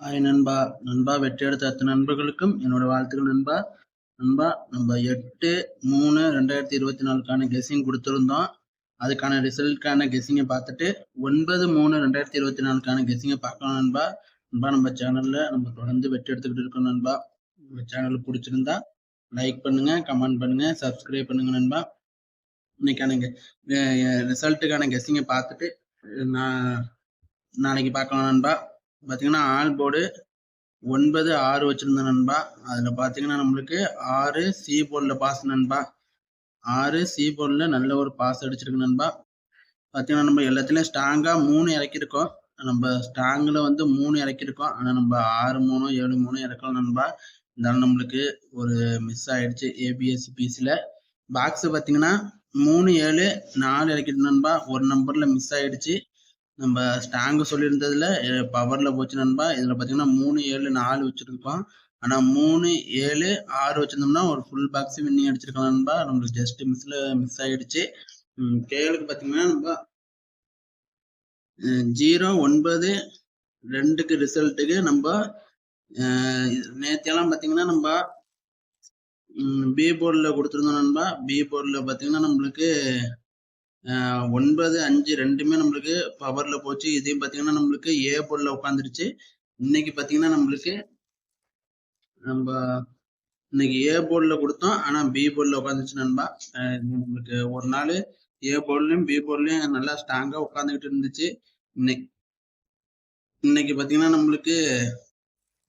Hi நண்பா நண்பா வெற்றி எடுத்த அத்தனை நண்பர்களுக்கும் என்னோட வாழ்த்துக்கள் நண்பா. நண்பா நம்ம எட்டு மூணு ரெண்டாயிரத்தி இருபத்தி நாலுக்கான கெஸ்ஸிங் கொடுத்துருந்தோம். அதுக்கான ரிசல்ட்கான கெஸ்ஸிங்கை பார்த்துட்டு ஒன்பது மூணு ரெண்டாயிரத்தி இருபத்தி நாலுக்கான கெஸ்ஸிங்கை பார்க்கலாம் நண்பா. நண்பா நம்ம சேனலில் நம்ம தொடர்ந்து வெற்றி எடுத்துக்கிட்டு இருக்கோம் நண்பா. நம்ம சேனல் பிடிச்சிருந்தா லைக் பண்ணுங்க கமெண்ட் பண்ணுங்க சப்ஸ்கிரைப் பண்ணுங்க நண்பா. இன்னைக்கான ரிசல்ட்டுக்கான கெஸ்ஸிங்கை பார்த்துட்டு நான் நாளைக்கு பார்க்கலாம் நண்பா. பார்த்தீங்கன்னா ஆல் போர்டு ஒன்பது ஆறு வச்சிருந்தேன் நண்பா. அதில் பார்த்தீங்கன்னா நம்மளுக்கு ஆறு சி போர்டில் பாஸ் நண்பா. ஆறு சி போர்டில் நல்ல ஒரு பாஸ் அடிச்சிருக்கு நண்பா. பார்த்தீங்கன்னா நம்ம எல்லாத்துலேயும் ஸ்ட்ராங்காக மூணு இறக்கியிருக்கோம். நம்ம ஸ்ட்ராங்கில் வந்து மூணு இறக்கியிருக்கோம். ஆனால் நம்ம ஆறு மூணு ஏழு மூணு இறக்கலாம் நண்பா. இருந்தாலும் நம்மளுக்கு ஒரு மிஸ் ஆயிடுச்சு ஏபிஎஸ்சி பிசியில் பாக்ஸ் பார்த்தீங்கன்னா மூணு ஏழு நாலு இறக்கிட்டு நண்பா. ஒரு நம்பரில் மிஸ் ஆயிடுச்சு. நம்ம ஸ்டாங்கு சொல்லியிருந்ததுல பவரில் போச்சு நண்பா. இதில் பார்த்தீங்கன்னா மூணு ஏழு நாலு வச்சுருக்கோம். ஆனால் மூணு ஏழு ஆறு வச்சிருந்தோம்னா ஒரு ஃபுல் பாக்ஸ் வின்னிங் அடிச்சிருக்கோம் நண்பா. நம்மளுக்கு ஜஸ்ட் மிஸ்ல மிஸ் ஆகிடுச்சு கேளுக்கு பார்த்தீங்கன்னா நம்ம ஜீரோ ஒன்பது ரெண்டுக்கு ரிசல்ட்டுக்கு நம்ம நேத்தியெல்லாம் பார்த்தீங்கன்னா நம்ம பி போர்டில் கொடுத்துருந்தோம் நண்பா. பி போர்டில் பார்த்தீங்கன்னா நம்மளுக்கு ஒன்பது அஞ்சு ரெண்டுமே நம்மளுக்கு பவர்ல போச்சு. இதையும் பார்த்தீங்கன்னா நம்மளுக்கு ஏ போர்டில் உட்காந்துருச்சு இன்னைக்கு பார்த்தீங்கன்னா நம்மளுக்கு நம்ம இன்னைக்கு ஏ போர்டில் கொடுத்தோம். ஆனால் பி போர்டில் உட்காந்துச்சு நண்பா. நம்மளுக்கு ஒரு நாள் ஏ போர்ட்லையும் பி போர்ட்லையும் நல்லா ஸ்ட்ராங்காக உட்காந்துக்கிட்டு இருந்துச்சு. இன்னைக்கு இன்னைக்கு பார்த்தீங்கன்னா நம்மளுக்கு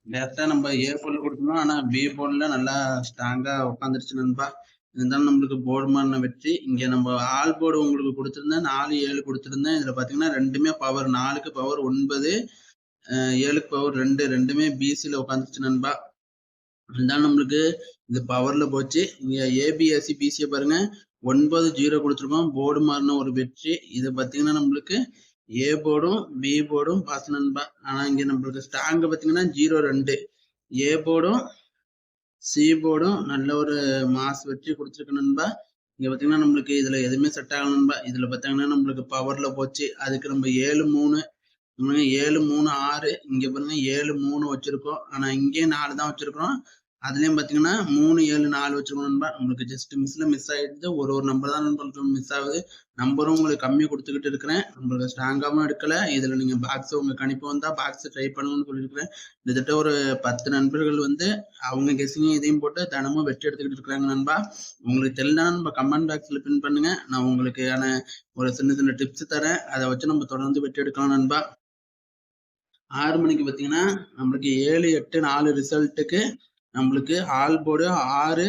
டேரெக்டாக நம்ம ஏ போர்டில் கொடுத்தோம் ஆனால் பி போர்டில் நல்லா ஸ்ட்ராங்காக உட்காந்துருச்சு நண்பா. இருந்தாலும் நம்மளுக்கு போர்டு மாறின வெற்றி இங்கே நம்ம ஆல் போர்டு உங்களுக்கு கொடுத்துருந்தேன் நாலு ஏழு கொடுத்துருந்தேன். இதில் பார்த்தீங்கன்னா ரெண்டுமே பவர் நாலுக்கு பவர் ஒன்பது ஏழுக்கு பவர் ரெண்டு. ரெண்டுமே பிசியில் உட்காந்துருச்சு நண்பா. இருந்தாலும் நம்மளுக்கு இது பவரில் போச்சு. இங்கே ஏபிஎஸ்சி பிசியை பாருங்க. ஒன்பது ஜீரோ கொடுத்துருக்கோம். போர்டு மாறின ஒரு வெற்றி. இது பார்த்தீங்கன்னா நம்மளுக்கு ஏ போர்டும் பி போர்டும் பாஸ் நண்பா. ஆனால் இங்கே நம்மளுக்கு ஸ்டாங்கை பார்த்தீங்கன்னா ஜீரோ ரெண்டு. ஏ போர்டும் சி போர்டும் நல்ல ஒரு மாஸ் வெற்றி கொடுத்துருக்கு நண்பா. இங்க பாத்தீங்கன்னா நம்மளுக்கு இதுல எதுவுமே செட் ஆகல நண்பா. இதுல பாத்தீங்கன்னா நம்மளுக்கு பவர்ல போச்சு. அதுக்கு நம்ம ஏழு மூணு ஏழு மூணு ஆறு இங்க பாருங்க ஏழு மூணு வச்சிருக்கோம். ஆனா இங்கே நாலு தான் வச்சிருக்கோம் அதுலயும் பாத்தீங்கன்னா மூணு ஏழு நாலு வச்சிருக்கோம் நண்பா. உங்களுக்கு ஜஸ்ட் மிஸ்ல மிஸ் ஆயிடுது. ஒரு ஒரு நம்பர் தான் மிஸ் ஆகுது. நம்பரும் உங்களுக்கு கம்மி கொடுத்துக்கிட்டு இருக்கிறேன். உங்களுக்கு ஸ்ட்ராங்காகவும் எடுக்கல. இதுல நீங்க பாக்ஸ் உங்க கணிப்பு வந்தா பாக்ஸ் ட்ரை பண்ணணும்னு சொல்லியிருக்கிறேன். கிட்டத்தட்ட ஒரு பத்து நண்பர்கள் வந்து அவங்க கெஸிங்க இதையும் போட்டு தினமும் வெற்றி எடுத்துக்கிட்டு இருக்கிறாங்க நண்பா. உங்களுக்கு தெரியலனா நம்ம கமெண்ட் பாக்ஸ்ல பின் பண்ணுங்க. நான் உங்களுக்கான ஒரு சின்ன சின்ன டிப்ஸ் தரேன். அதை வச்சு நம்ம தொடர்ந்து வெற்றி எடுக்கலாம் நண்பா. ஆறு மணிக்கு பார்த்தீங்கன்னா நம்மளுக்கு ஏழு எட்டு நாலு ரிசல்ட்டுக்கு நம்மளுக்கு ஆல் போர்டு ஆறு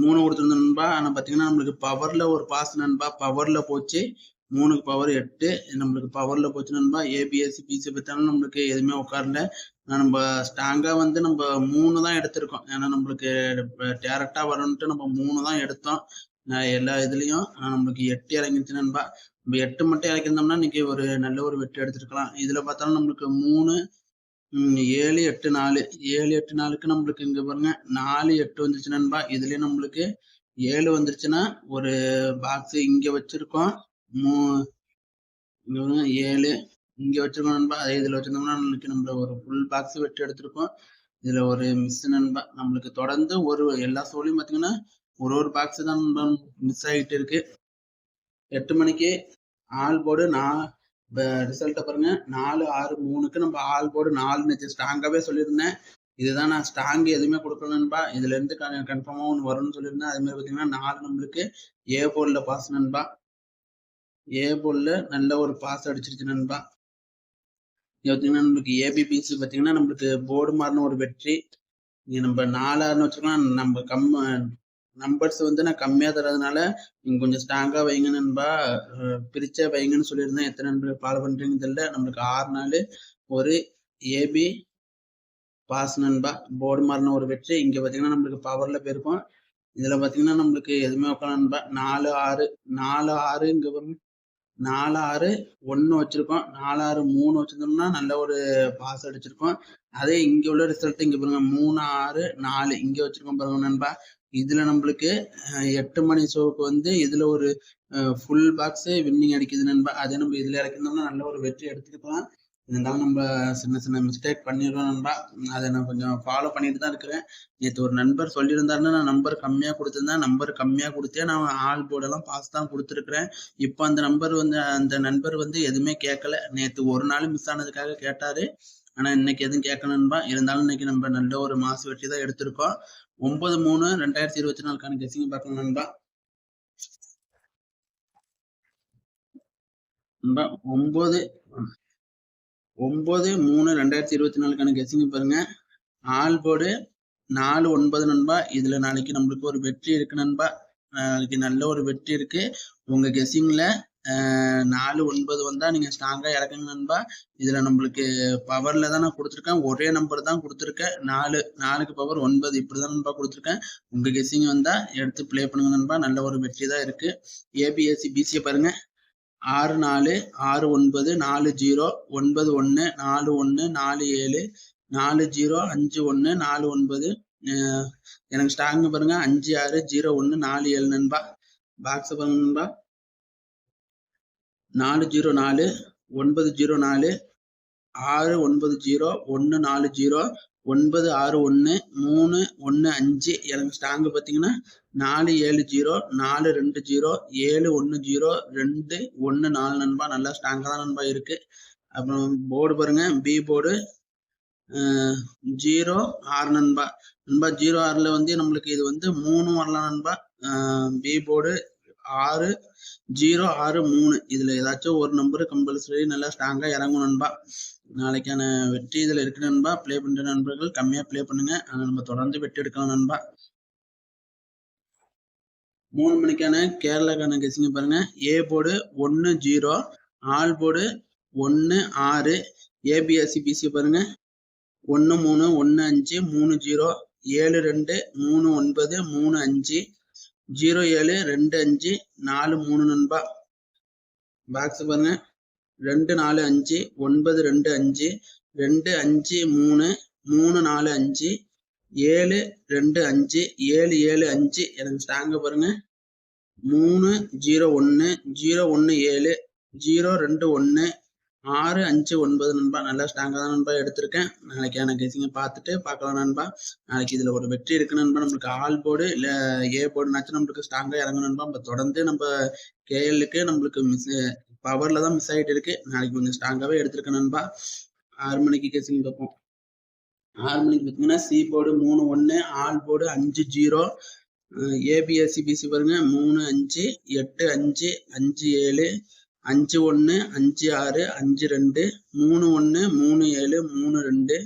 மூணு கொடுத்துருந்தோம் நண்பா. ஆனால் பார்த்தீங்கன்னா நம்மளுக்கு பவரில் ஒரு பாஸ் நண்பா. பவரில் போச்சு. மூணுக்கு பவர் எட்டு. நம்மளுக்கு பவரில் போச்சு நண்பா. ஏபிஎஸ்சி பிசி பார்த்தாலும் நம்மளுக்கு எதுவுமே உட்காரல. நம்ம ஸ்ட்ராங்காக வந்து நம்ம மூணு தான் எடுத்திருக்கோம். ஏன்னா நம்மளுக்கு டேரெக்டாக வரணுன்ட்டு நம்ம மூணு தான் எடுத்தோம். எல்லா இதுலேயும். நம்மளுக்கு எட்டு இறங்கிச்சு நண்பா. நம்ம எட்டு மட்டும் இறக்கிருந்தோம்னா இன்னைக்கு ஒரு நல்ல ஒரு வெற்றி எடுத்துருக்கலாம். இதில் பார்த்தாலும் நம்மளுக்கு மூணு ஏழு எட்டு நாலு. ஏழு எட்டு நாலுக்கு நம்மளுக்கு இங்க பாருங்க. நாலு எட்டு வந்துருச்சுன்னா நண்பா. இதுலயே நம்மளுக்கு ஏழு வந்துருச்சுன்னா ஒரு பாக்ஸ் இங்க வச்சிருக்கோம். மூ ஏழு. இங்க வச்சிருக்கோம் நண்பா. அதே இதுல வச்சிருந்தோம்னா நம்மளுக்கு நம்மள ஒரு ஃபுல் பாக்ஸ் வெட்டி எடுத்திருக்கோம். இதுல ஒரு மிஸ் நண்பா. நம்மளுக்கு தொடர்ந்து ஒரு எல்லா சோழியும் பாத்தீங்கன்னா ஒரு ஒரு பாக்ஸ் தான் மிஸ் ஆகிட்டு இருக்கு. எட்டு மணிக்கு ஆல் போர்டு நான் ரிசல்ட்டை பாருங்க. நாலு ஆறு மூணுக்கு நம்ம ஆல் போர்டு நாலு நிச்சு ஸ்ட்ராங்காகவே சொல்லியிருந்தேன். இதுதான் நான் ஸ்ட்ராங் எதுவுமே கொடுக்கல இதுல இருந்து கன்ஃபார்மாக ஒன்று வரும்னு சொல்லியிருந்தேன். அதே மாதிரி பார்த்தீங்கன்னா நாலு நம்மளுக்கு ஏ போர்டில் பாஸ் நண்பா. ஏ போர்டில் நல்ல ஒரு பாஸ் அடிச்சிருச்சு நண்பா. பார்த்தீங்கன்னா நம்மளுக்கு ஏபிபிசி பார்த்தீங்கன்னா நம்மளுக்கு போர்டு மாறின ஒரு வெற்றி. நம்ம நாலாறுன்னு வச்சுக்கலாம் நம்ம கம்ம நம்பர்ஸ் வந்து நான் கம்மியாக தரதுனால நீங்கள் கொஞ்சம் ஸ்ட்ராங்காக வைங்க நண்பா. பிரிச்சா வைங்கன்னு சொல்லியிருந்தேன். எத்தனை நண்பர் ஃபாலோ பண்ணுறீங்கன்னு தெரியல. நம்மளுக்கு ஆறு நாள் ஒரு ஏபி பாஸ் நண்பா. போர்டு மாறின ஒரு வெற்றி. இங்கே பார்த்தீங்கன்னா நம்மளுக்கு பவரில் போயிருக்கோம். இதில் பார்த்தீங்கன்னா நம்மளுக்கு எதுவுமே உட்காந்து நண்பா. நாலு ஆறு நாலு ஆறு இங்கே நாலு ஆறு ஒன்று வச்சுருக்கோம். நாலு ஆறு மூணு வச்சுருந்தோம்னா நல்ல ஒரு பாஸ் அடிச்சிருக்கோம். அதே இங்கே உள்ள ரிசல்ட் இங்கே பாருங்க. மூணு ஆறு நாலு. இங்கே வச்சுருக்கோம் பாருங்க நண்பா. இதுல நம்மளுக்கு எட்டு மணி ஷோவுக்கு வந்து இதுல ஒரு ஃபுல் பாக்ஸ் வின்னிங் அடிக்குது நண்பா. அதே நம்ம இதுல இறக்கணும்னா நல்ல ஒரு வெற்றி எடுத்துக்கலாம் இருந்தாலும் நம்ம சின்ன சின்ன மிஸ்டேக் பண்ணிடுவோம் நண்பா. அதை நான் கொஞ்சம் ஃபாலோ பண்ணிட்டு தான் இருக்கிறேன். நேற்று ஒரு நண்பர் சொல்லியிருந்தாருன்னா நான் நம்பர் கம்மியாக கொடுத்துருந்தேன் நம்பர் கம்மியாக கொடுத்தே நான் ஆள் போர்டெல்லாம் பாஸ் தான் கொடுத்துருக்குறேன். இப்போ அந்த நம்பர் வந்து அந்த நண்பர் வந்து எதுவுமே கேட்கல. நேற்று ஒரு நாள் மிஸ் ஆனதுக்காக கேட்டாரு. ஆனால் இன்னைக்கு எதுவும் கேட்கணும்பா இருந்தாலும் இன்னைக்கு நம்ம நல்ல ஒரு மாசு வெற்றி தான் எடுத்திருக்கோம். ஒன்பது மூணு ரெண்டாயிரத்தி இருபத்தி நாலுக்கான கெசிங் பார்க்கணும் நண்பா. நண்பா ஒன்பது ஒன்பது மூணு ரெண்டாயிரத்தி இருபத்தி நாலுக்கான கெசிங் பாருங்க. ஆல் போர்டு நாலு ஒன்பது நண்பா. இதுல நாளைக்கு நம்மளுக்கு ஒரு வெற்றி இருக்கு நண்பா. நாளைக்கு நல்ல ஒரு வெற்றி இருக்கு. உங்க கெசிங்ல நாலு ஒன்பது வந்தா நீங்க ஸ்ட்ராங்கா இறக்குங்க நண்பா. இதுல நம்மளுக்கு பவர்ல தான் நான் கொடுத்துருக்கேன். ஒரே நம்பர் தான் கொடுத்துருக்கேன். நாலு நாலுக்கு பவர் ஒன்பது இப்படிதான் நண்பா கொடுத்துருக்கேன். உங்க கெஸ்ஸிங் வந்தா எடுத்து பிளே பண்ணுங்க நண்பா. நல்ல ஒரு வெற்றி தான் இருக்கு. ஏபிஎஸ்சி பிசியை பாருங்க. ஆறு நாலு ஆறு ஒன்பது நாலு ஜீரோ ஒன்பது ஒன்று நாலு ஒன்று நாலு ஏழு நாலு ஜீரோ அஞ்சு ஒன்று நாலு ஒன்பது எனக்கு ஸ்டாங்க பாருங்க. அஞ்சு ஆறு ஜீரோ ஒன்று நாலு ஏழு நண்பா. பாக்ஸ் பாருங்க நண்பா. நாலு ஜீரோ நாலு ஒன்பது ஜீரோ நாலு ஆறு ஒன்பது ஜீரோ ஒன்று நாலு ஜீரோ ஒன்பது ஆறு ஒன்று மூணு ஒன்று அஞ்சு எனக்கு ஸ்டாங்கு பார்த்தீங்கன்னா நாலு ஏழு ஜீரோ நாலு ரெண்டு ஜீரோ ஏழு ஒன்று ஜீரோ ரெண்டு ஒன்று நாலு நண்பா. நல்லா ஸ்ட்ராங்காக தான் நண்பா இருக்குது அப்புறம் போர்டு பாருங்க. பி போர்டு ஜீரோ ஆறு நண்பா. நண்பா ஜீரோ ஆறில் வந்து நம்மளுக்கு இது வந்து மூணு வரலாம் நண்பா. பி போர்டு ஆறு ஜீரோ ஆறு மூணு. இதுல ஏதாச்சும் ஒரு நம்பரு கம்பல்சரி நல்லா ஸ்ட்ராங்கா இறங்கும் நண்பா. நாளைக்கான வெற்றி இதுல இருக்கு நண்பா. பிளே பண்ற நண்பர்கள் கம்மியா பிளே பண்ணுங்க. ஆனா நம்ம தொடர்ந்து வெற்றி எடுக்கலாம் நண்பா. மூணு மணிக்கான கேரளாக்கான கெசிங்க பாருங்க. ஏ போர்டு ஒன்னு ஜீரோ. ஆல் போர்டு ஒன்னு ஆறு. ஏபிஎஸ்சி பிசி பாருங்க. ஒன்னு மூணு ஒன்னு அஞ்சு மூணு ஜீரோ. ஏழு ரெண்டு மூணு ஒன்பது மூணு அஞ்சு. ஜீரோ ஏழு ரெண்டு அஞ்சு நாலு மூணு நண்பா. பாக்ஸ் பாருங்க. ரெண்டு நாலு அஞ்சு ஒன்பது ரெண்டு அஞ்சு ரெண்டு அஞ்சு மூணு மூணு நாலு அஞ்சு ஏழு ரெண்டு அஞ்சு ஏழு ஏழு அஞ்சு. எனக்கு ஸ்டாங்க பாருங்க. மூணு ஜீரோ ஒன்று ஜீரோ ஒன்று ஏழு ஜீரோ ரெண்டு ஒன்று ஆறு அஞ்சு ஒன்பது நண்பா. நல்லா ஸ்ட்ராங்காக தான் நண்பா எடுத்திருக்கேன். நாளைக்கு எனக்கு பார்த்துட்டு பார்க்கலாம் நண்பா. நாளைக்கு இதில் ஒரு வெற்றி இருக்கு நண்பா. நம்மளுக்கு ஆல் போர்டு இல்லை ஏ போர்டுனாச்சும் நம்மளுக்கு ஸ்ட்ராங்காக இறங்கும் நண்பா. நம்ம தொடர்ந்து நம்ம கேஎல்லுக்கு நம்மளுக்கு மிஸ் பவரில் தான் மிஸ் ஆகிட்டு இருக்கு. நாளைக்கு கொஞ்சம் ஸ்ட்ராங்காகவே எடுத்திருக்கேன் நண்பா. ஆறு மணிக்கு கெசிங் பார்ப்போம். ஆறு மணிக்கு பார்த்தீங்கன்னா சி போர்டு மூணு ஒன்று ஆல் போர்டு அஞ்சு ஜீரோ ஏபிஎஸ்சிபிசி பாருங்க. மூணு அஞ்சு எட்டு அஞ்சு அஞ்சு ஏழு. அஞ்சு ஒன்று அஞ்சு ஆறு அஞ்சு ரெண்டு மூணு ஒன்று மூணு ஏழு மூணு ரெண்டு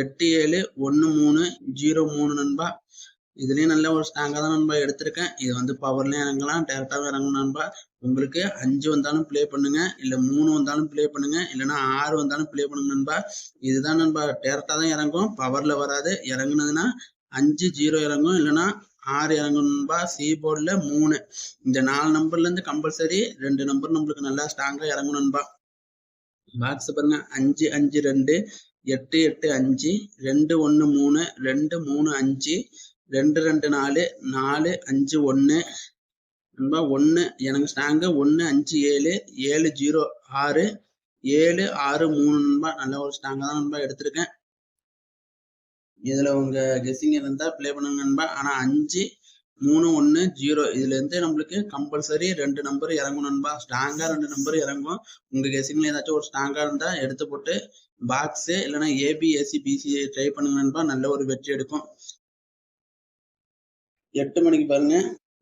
எட்டு ஏழு ஒன்று மூணு ஜீரோ மூணு நண்பா. இதுலேயும் நல்ல ஒரு ஸ்ட்ராங்காக தான் நண்பா எடுத்திருக்கேன். இது வந்து பவர்லேயும் இறங்கலாம் டேரெக்டாகவும் இறங்கணும் நண்பா. உங்களுக்கு அஞ்சு வந்தாலும் ப்ளே பண்ணுங்க இல்லை மூணு வந்தாலும் ப்ளே பண்ணுங்க இல்லைன்னா ஆறு வந்தாலும் ப்ளே பண்ணுங்க நண்பா. இதுதான் நண்பா டேரெக்டாக தான் இறங்கும் பவரில் வராது. இறங்குனதுன்னா அஞ்சு ஜீரோ இறங்கும் இல்லைன்னா ஆறு இறங்கணும்பா சி போர்டில் மூணு. இந்த நாலு நம்பர்லேருந்து கம்பல்சரி ரெண்டு நம்பர் நம்மளுக்கு நல்லா ஸ்ட்ராங்காக இறங்கணும்பா பாக்ஸ் பாருங்க. அஞ்சு அஞ்சு ரெண்டு எட்டு எட்டு அஞ்சு ரெண்டு ஒன்று மூணு ரெண்டு மூணு அஞ்சு ரெண்டு ரெண்டு நாலு நாலு அஞ்சு ஒன்று நண்பா ஒன்று எனக்கு ஸ்ட்ராங்கு ஒன்று அஞ்சு ஏழு ஏழு ஜீரோ ஆறு ஏழு ஆறு மூணு நண்பா. நல்ல ஒரு ஸ்ட்ராங்காக தான் நண்பா எடுத்திருக்கேன். இதுல உங்க கெஸ்ஸிங் இருந்தா ப்ளே பண்ணுங்க நண்பா. ஆனா அஞ்சு மூணு ஒன்று ஜீரோ இதுல இருந்து நம்மளுக்கு கம்பல்சரி ரெண்டு நம்பர் இறங்கும் நண்பா. ஸ்ட்ராங்கா ரெண்டு நம்பர் இறங்கும். உங்க கெஸ்ஸிங்ல ஏதாச்சும் ஒரு ஸ்ட்ராங்கா இருந்தா எடுத்து போட்டு பாக்ஸு இல்லைன்னா ஏபிஎஸ்சி பிசி ட்ரை பண்ணுங்க நண்பா. நல்ல ஒரு வெற்றி எடுக்கும். எட்டு மணிக்கு பாருங்க.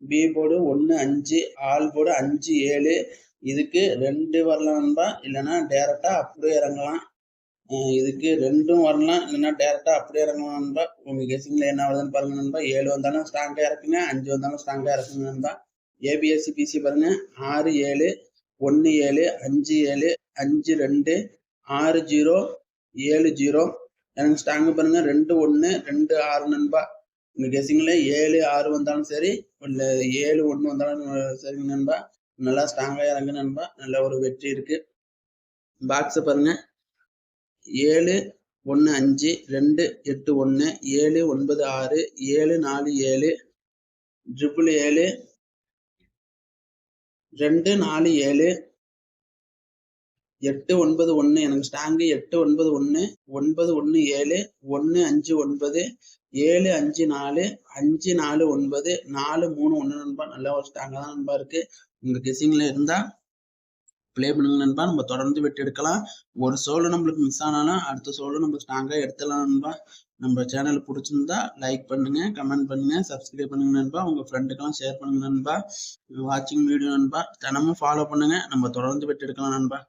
பி போர்டு ஒன்று அஞ்சு ஆல் போர்டு அஞ்சு ஏழு. இதுக்கு ரெண்டு வரலாம் நண்பா. இல்லைன்னா டேரக்டா அப்படியே இறங்கலாம். இதுக்கு ரெண்டும் வரலாம். இல்லைன்னா டேரெக்டாக அப்படியே இறங்கணும் நண்பா. உங்கள் கெஸிங்கில் என்ன வருதுன்னு பாருங்க நண்பா. ஏழு வந்தாலும் ஸ்ட்ராங்காக இறக்குங்க. அஞ்சு வந்தாலும் ஸ்ட்ராங்காக இறக்குங்க நண்பா. ஏபிஎஸ்சி பிசி பாருங்க. ஆறு ஏழு ஒன்று ஏழு அஞ்சு ஏழு அஞ்சு ரெண்டு ஆறு ஜீரோ ஏழு ஜீரோ. எனக்கு ஸ்ட்ராங்கு பாருங்க. ரெண்டு ஒன்று ரெண்டு ஆறு நண்பா. உங்க கெஸிங்கில் ஏழு ஆறு வந்தாலும் சரி இல்லை ஏழு ஒன்று வந்தாலும் சரிங்க நண்பா. நல்லா ஸ்ட்ராங்காக இறங்கு நண்பா. நல்ல ஒரு வெற்றி இருக்குது பாக்ஸை பாருங்கள் ஏழு ஒன்று அஞ்சு ரெண்டு எட்டு ஒன்று ஏழு ஒன்பது ஆறு ஏழு நாலு ஏழு ட்ரிபிள் ஏழு ரெண்டு நாலு ஏழு எட்டு ஒன்பது ஒன்று எனக்கு ஸ்டாங்கு எட்டு ஒன்பது ஒன்று ஒன்பது ஒன்று ஏழு ஒன்று அஞ்சு ஒன்பது ஏழு அஞ்சு நாலு அஞ்சு நாலு ஒன்பது நாலு மூணு ஒன்று நண்பா நல்லா ஒரு ஸ்ட்ராங்காக தான் நண்பா இருக்குது உங்கள் கெஸிங்கில் இருந்தால் ப்ளே பண்ணுங்க நண்பா நம்ம தொடர்ந்து வெட்டி எடுக்கலாம். ஒரு சோலோ நம்மளுக்கு மிஸ் ஆனாலும் அடுத்த சோலோ நம்ம ஸ்ட்ராங்காக எடுத்துலாம் நண்பா. நம்ம சேனல் பிடிச்சிருந்தா லைக் பண்ணுங்க கமெண்ட் பண்ணுங்க சப்ஸ்கிரைப் பண்ணுங்க நண்பா. உங்க ஃப்ரெண்டுக்கெல்லாம் ஷேர் பண்ணுங்க நண்பா. வாட்சிங் வீடியோ நண்பா. தினமும் ஃபாலோ பண்ணுங்க. நம்ம தொடர்ந்து வெட்டி எடுக்கலாம் நண்பா.